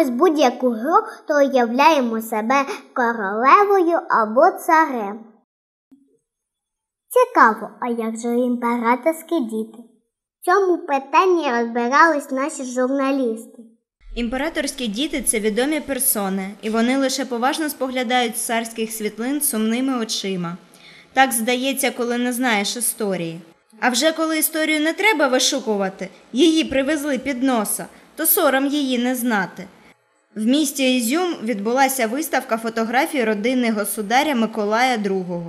граємось будь-яку гру, то уявляємо себе королевою або царем. Цікаво, а як же імператорські діти? В цьому питанні розбирались наші журналісти. Імператорські діти це відомі персони, і вони лише поважно споглядають з царських світлин сумними очима. Так здається, коли не знаєш історії. А вже коли історію не треба вишукувати, її привезли під носа, то сором її не знати. В місті Ізюм відбулася виставка фотографій родини государя Миколая II.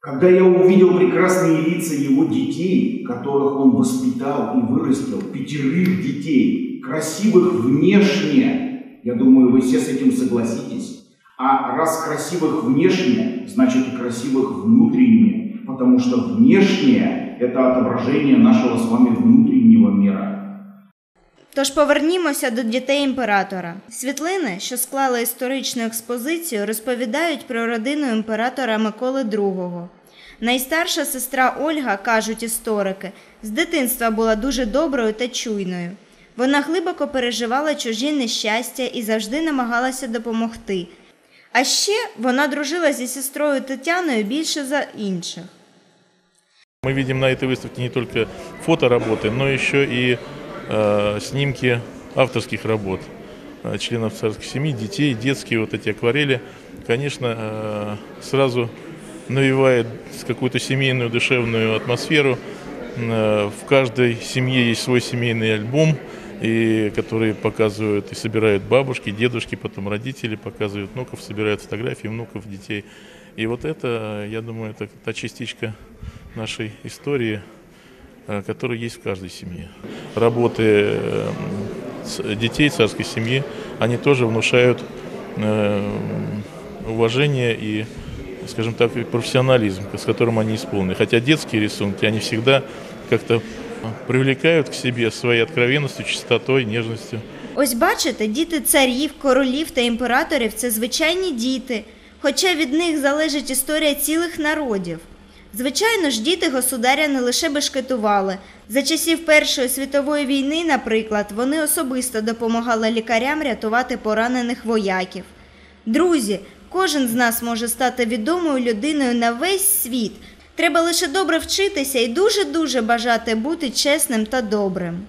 Когда я увидел прекрасные лица его детей, которых он воспитал и вырастил, пятерых детей, красивых внешне, я думаю, вы все с этим согласитесь. А раз красивых внешне, значит и красивых внутренне, потому что внешнее – это отображение нашего с вами внутреннего мира. Тож повернімося до дітей імператора. Світлини, що склали історичну експозицію, розповідають про родину імператора Миколи II. Найстарша сестра Ольга, кажуть історики, з дитинства була дуже доброю та чуйною. Вона глибоко переживала чужі нещастя і завжди намагалася допомогти. А ще вона дружила зі сестрою Тетяною більше за інших. Мы видим на этой выставке не только фотоработы, но еще и э, Снимки авторских работ э, членов царской семьи, детей, детские вот эти акварели. Конечно, э, сразу навевает какую-то семейную душевную атмосферу. Э, в каждой семье есть свой семейный альбом, и, который показывают и собирают бабушки, дедушки, потом родители показывают внуков, собирают фотографии внуков, детей. И вот это, я думаю, это та частичка нашей истории, э, которая есть в каждой семье Работы э, ц- детей царской семьи, они тоже внушают э, уважение и, скажем так, и профессионализм, с которым они исполнены. Хотя детские рисунки, они всегда как-то привлекают к себе своей откровенностью, чистотой, нежностью. Ось бачите, діти царів, королів та імператорів це звичайні діти, хоча від них залежить історія цілих народів. Звичайно ж, діти государя не лише бешкетували. За часів Першої світової війни, наприклад, вони особисто допомагали лікарям рятувати поранених вояків. Друзі, кожен з нас може стати відомою людиною на весь світ. Треба лише добре вчитися і дуже-дуже бажати бути чесним та добрим.